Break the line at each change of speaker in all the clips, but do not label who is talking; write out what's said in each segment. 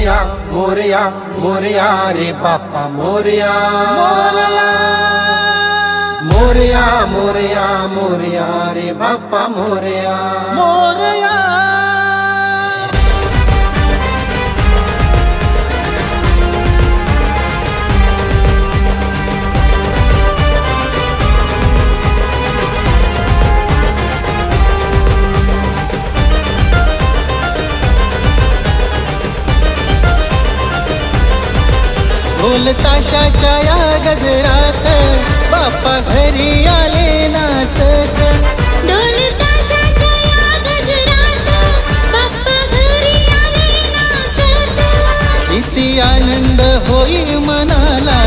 मोरया मोरया मोरया रे बाप्पा मोरया। मोरया। मोरया मोरया रे बाप्पा मोरया।
ढोल ताशाच्या या गजरात बाप्पा घरी आले नाचत.
ढोल ताशाच्या या गजरात बाप्पा घरी आले नाचत.
किती आनंद होई मनाला.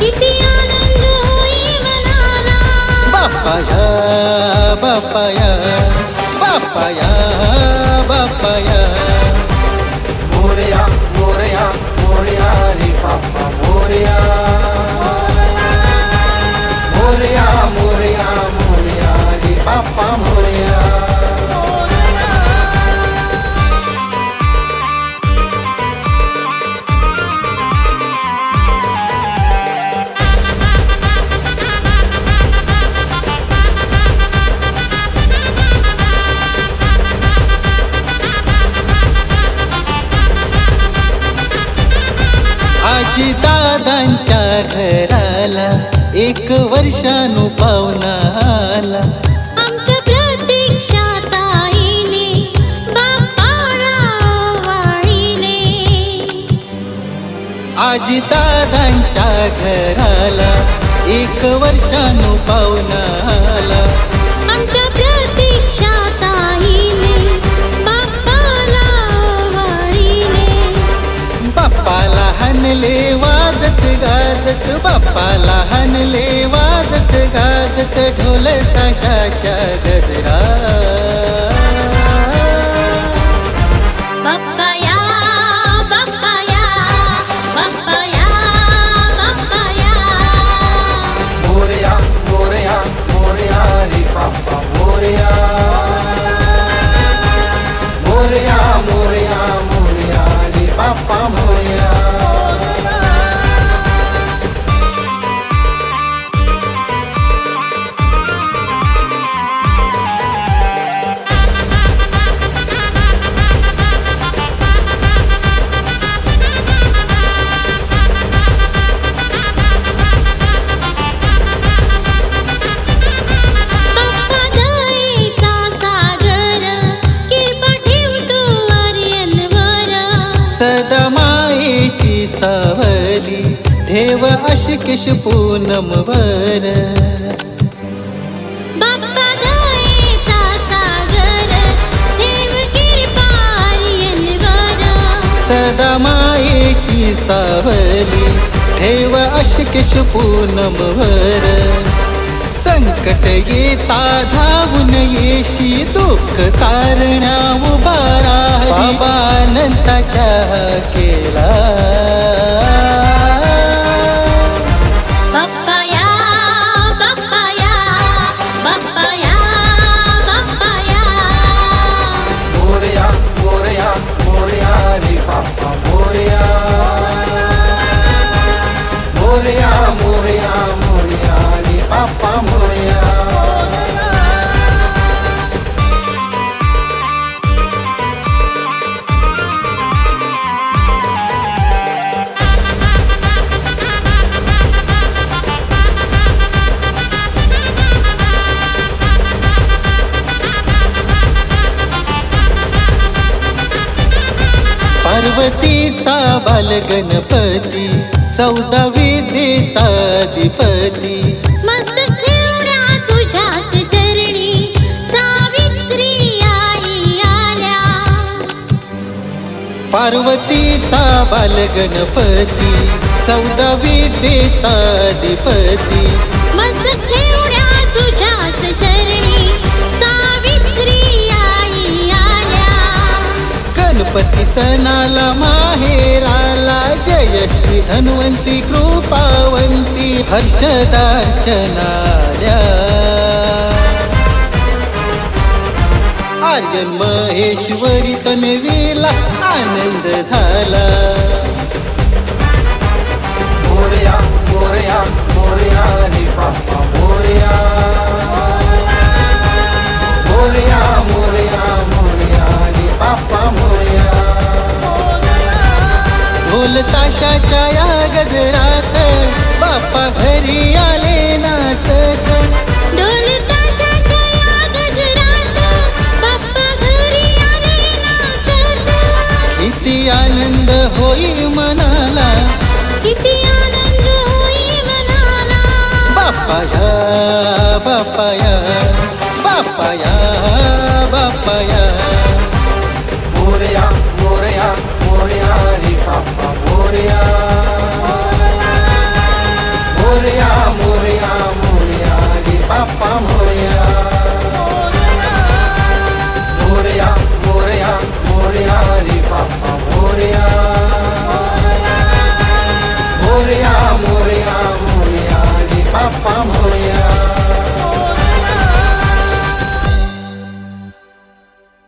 किती आनंद होई मनाला.
बाप्पाया बाप्पाया बाप्पाया
मोरया मोरया मोरया मोरया मोरया रे बाप्पा मोरया.
आजी दादांच्या घराला एक वर्षानु पाहुणा आला
आमच्या
आजी दादांच्या घराला एक वर्षानु पाहुणा गाजत बाप्पाला हनले वाजत गाजत ढोल ताशाच्या गजरा
बाप्पाया बाप्पाया बाप्पाया बाप्पाया
मोरया मोरया मोरया रे
ठेव अशिकेश पूनमवर
बाप्पा दयेचा सागर ठेव कृपा आर्यनवर
सदा मायेची सावली ठेव अशिकेश पूनमवर संकट येता धावून येशी दुःख तारण्या उभारा बाबा अनंताच्या केला. पार्वतीचा बालगणपती चौदा विद्येचा अधिपती
तुझ्याच चरणी सावित्री आई आल्या.
पार्वतीचा बालगणपती चौदा विद्येचा अधिपती गणपती सणाला माहेराला जय श्री धन्वंती कृपावंती हर्षदार्चनाल्या आर्य महेश्वरी तनवीला आनंद झाला. ढोल ताशाच्या या गजरात बाप्पा घरी आले नाचत.
ढोल ताशाच्या या गजरात बाप्पा घरी आले नाचत.
किती आनंद होई मनाला.
किती आनंद होई मनाला.
बापाया बापाया बापाया बापाया
मोरया बाप्पा मोरया मोरया मोरया मोरया रे बाप्पा मोरया. मोरया मोरया मोरया रे बाप्पा मोरया. मोरया मोरया मोरया रे बाप्पा मोरया.